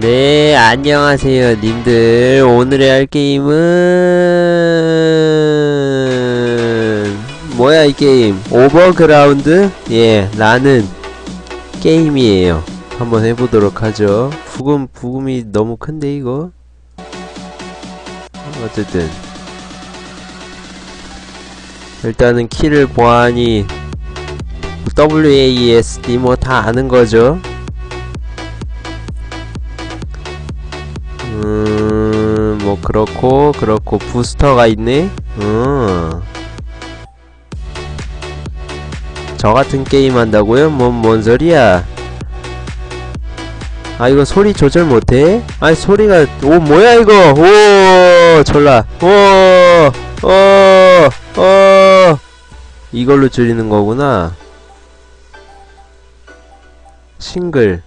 네, 안녕하세요, 님들. 오늘의 할 게임은, 뭐야, 이 게임? 오버그라운드? 예, 라는 게임이에요. 한번 해보도록 하죠. 부금, 부금이 너무 큰데, 이거? 어쨌든. 일단은 키를 보아하니, WASD 뭐 다 아는 거죠. 그렇고 그렇고 부스터가 있네. 음. 저 같은 게임 한다고요? 뭔, 뭔 소리야? 아 이거 소리 조절 못해? 아니 소리가 오 뭐야 이거 오 졸라 오어어 이걸로 줄이는 거구나 싱글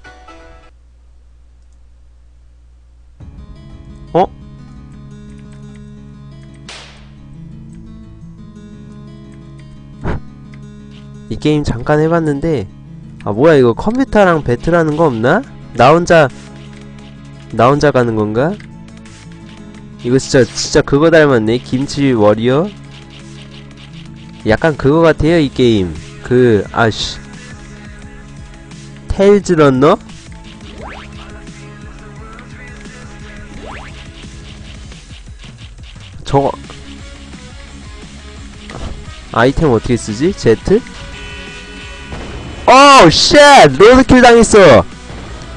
게임 잠깐 해봤는데 아 뭐야 이거 컴퓨터랑 배틀하는 거 없나? 나 혼자 나 혼자 가는 건가? 이거 진짜 진짜 그거 닮았네 김치 워리어 약간 그거 같아요 이 게임 그 아씨 테일즈 런너? 저거 아이템 어떻게 쓰지? Z? 어우 쉣! 로드킬 당했어!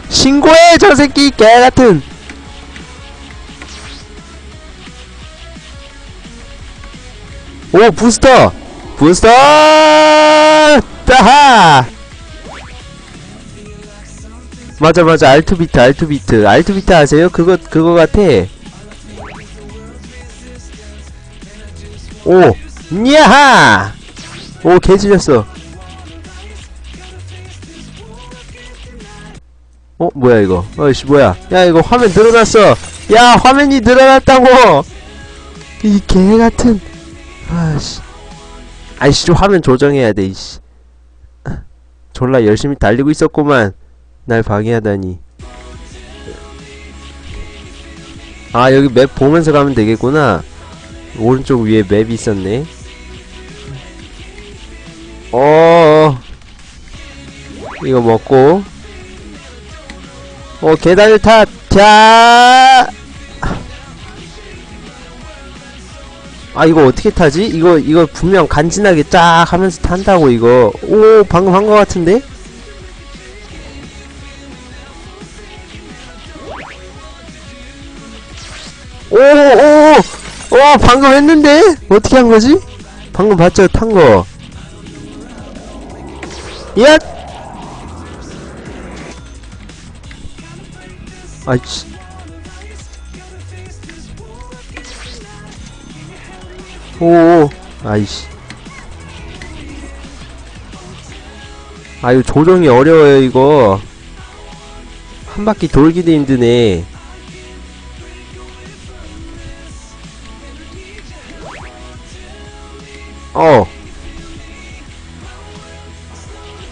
신고해 저 새끼 개같은 오 부스터! 부스터! 따하! 맞아 맞아 알투비트 알투비트 알투비트 아세요? 그거 그거 같아 오! 야하! 오, 개지렸어. 어, 뭐야, 이거. 어이씨, 뭐야. 야, 이거 화면 늘어났어. 야, 화면이 늘어났다고! 이 개같은. 아씨. 아이씨, 좀 화면 조정해야 돼, 이씨. 졸라 열심히 달리고 있었구만. 날 방해하다니. 아, 여기 맵 보면서 가면 되겠구나. 오른쪽 위에 맵이 있었네. 어, 이거 먹고. 어, 계단을 타, 자! 아, 이거 어떻게 타지? 이거, 이거 분명 간지나게 쫙 하면서 탄다고, 이거. 오, 방금 한 거 같은데? 오, 오, 오! 와 방금 했는데? 어떻게 한 거지? 방금 봤죠? 탄 거. 야! 아이씨. 오, 아이씨. 아, 이거 조정이 어려워요, 이거. 한 바퀴 돌기도 힘드네. 어.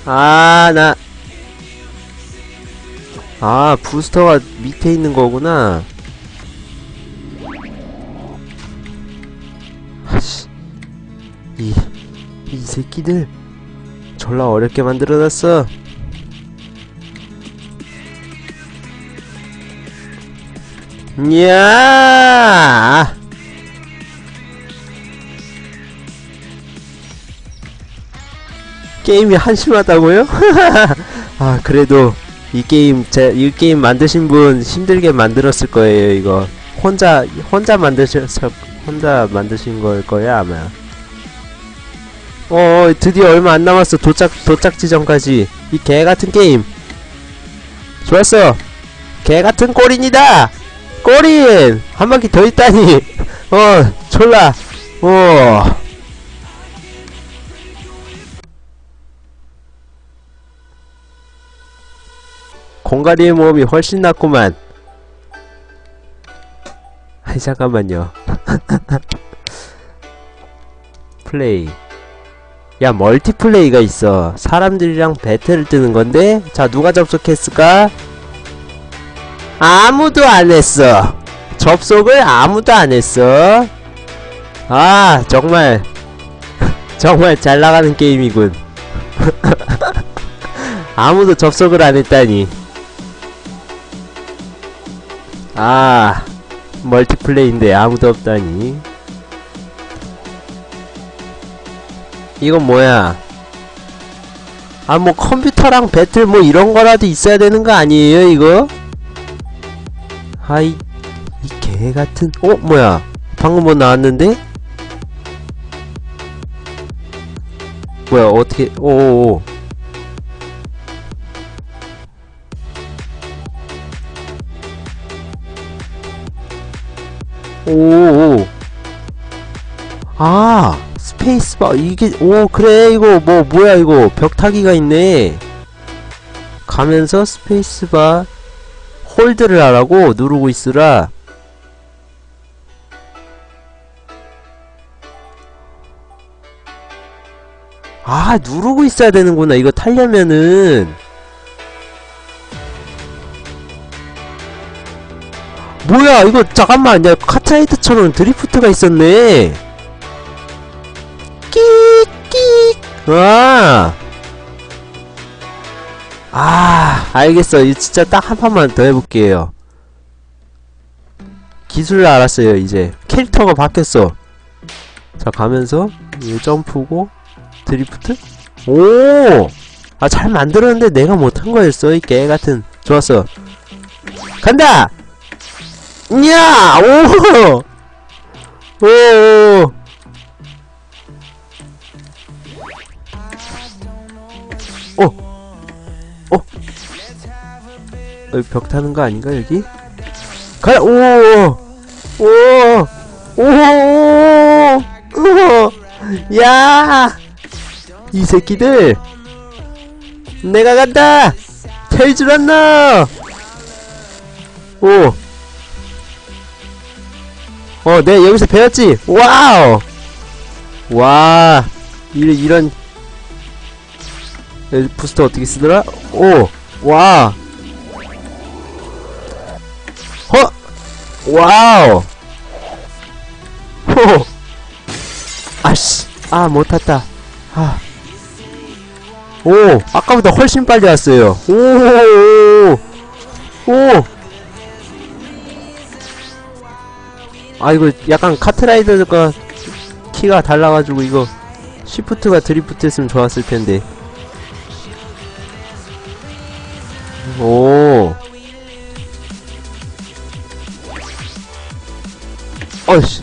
아, 나. 아, 부스터가 밑에 있는 거구나. 아씨. 이, 이 새끼들. 졸라 어렵게 만들어놨어. 이야! 게임이 한심하다고요? 아 그래도 이 게임 제 이 게임 만드신 분 힘들게 만들었을 거예요 이거. 혼자 혼자 만드셔서 혼자 만드신 걸 거야 아마. 어 드디어 얼마 안 남았어. 도착 도착 지점까지. 이 개 같은 게임. 좋았어. 개 같은 꼬린이다! 꼬린! 한 바퀴 더 있다니. 어 졸라. 어 공가리의 모험이 훨씬 낫구만 아이 잠깐만요 플레이 야 멀티플레이가 있어 사람들이랑 배틀을 뜨는 건데 자 누가 접속했을까 아무도 안 했어. 접속을 아무도 안 했어. 아, 정말. 정말 잘 나가는 게임이군. 아무도 접속을 안 했다니. 아, 멀티플레이인데 아무도 없다니. 이건 뭐야? 아, 뭐 컴퓨터랑 배틀 뭐 이런 거라도 있어야 되는 거 아니에요, 이거? 아이, 이 개 같은. 어, 뭐야? 방금 뭐 나왔는데? 뭐야, 어떻게, 오오오. 오오. 아, 스페이스바, 이게, 오, 그래, 이거, 뭐, 뭐야, 이거, 벽타기가 있네. 가면서 스페이스바, 홀드를 하라고 누르고 있으라. 아, 누르고 있어야 되는구나. 이거 타려면은. 뭐야, 이거, 잠깐만. 야, 카트라이더처럼 드리프트가 있었네. 끼끼. 아. 아, 알겠어. 이 진짜 딱 한 판만 더 해볼게요. 기술을 알았어요, 이제. 캐릭터가 바뀌었어. 자, 가면서, 이 점프고, 드리프트? 오! 아, 잘 만들었는데 내가 못한 거였어, 이 개 같은. 좋았어. 간다! 야! 오! 오! 오! 여기 벽 타는 거 아닌가 여기? 가야 오! 오! 오! 오! 야! 이 새끼들! 내가 간다! 텔줄 않나! 오! 어, 내 여기서 배웠지? 와우! 와! 이런, 이런, 부스터 어떻게 쓰더라? 오! 와! 허! 와우! 호! 아씨! 아, 못 탔다. 아. 오! 아까보다 훨씬 빨리 왔어요. 오! 오! 오! 아, 이거 약간 카트라이더가 키가 달라가지고 이거 시프트가 드리프트 했으면 좋았을 텐데. 오! 어이씨.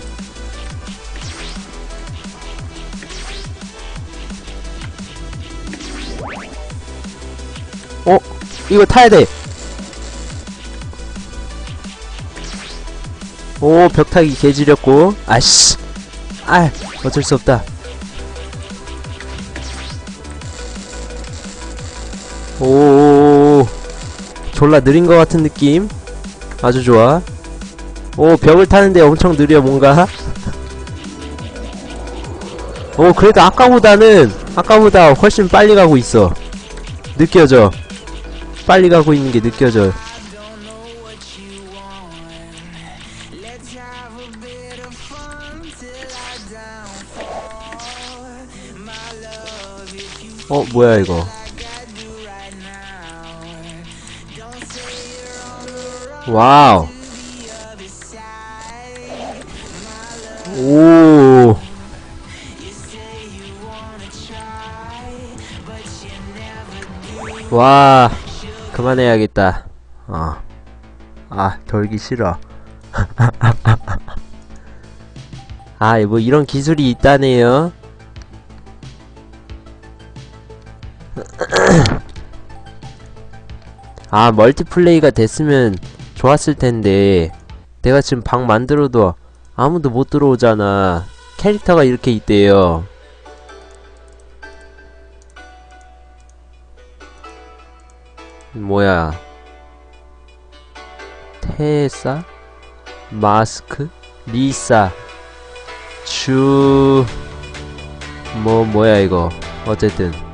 어? 이거 타야 돼. 오, 벽타기 개지렸고. 아씨. 아, 어쩔 수 없다. 오, 졸라 느린 것 같은 느낌. 아주 좋아. 오 벽을 타는데 엄청 느려 뭔가 오 그래도 아까보다는 아까보다 훨씬 빨리 가고 있어 느껴져 빨리 가고 있는 게 느껴져 어 뭐야 이거 와우 오. 와, 그만해야겠다. 어. 아, 돌기 싫어. 아, 뭐 이런 기술이 있다네요. 아, 멀티플레이가 됐으면 좋았을 텐데. 내가 지금 방 만들어도 아무도 못 들어오잖아. 캐릭터가 이렇게 있대요. 뭐야. 테사? 마스크? 리사? 주... 뭐, 뭐야, 이거. 어쨌든.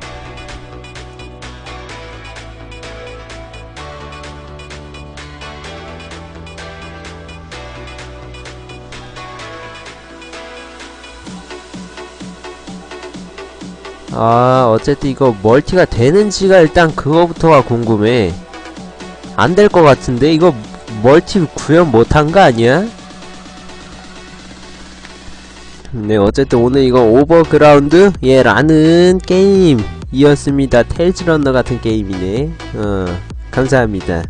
아 어쨌든 이거 멀티가 되는지가 일단 그거부터가 궁금해. 안 될 것 같은데? 이거 멀티 구현 못한 거 아니야? 네 어쨌든 오늘 이거 오버그라운드? 예 라는 게임 이었습니다. 테일즈 런너 같은 게임이네. 어 감사합니다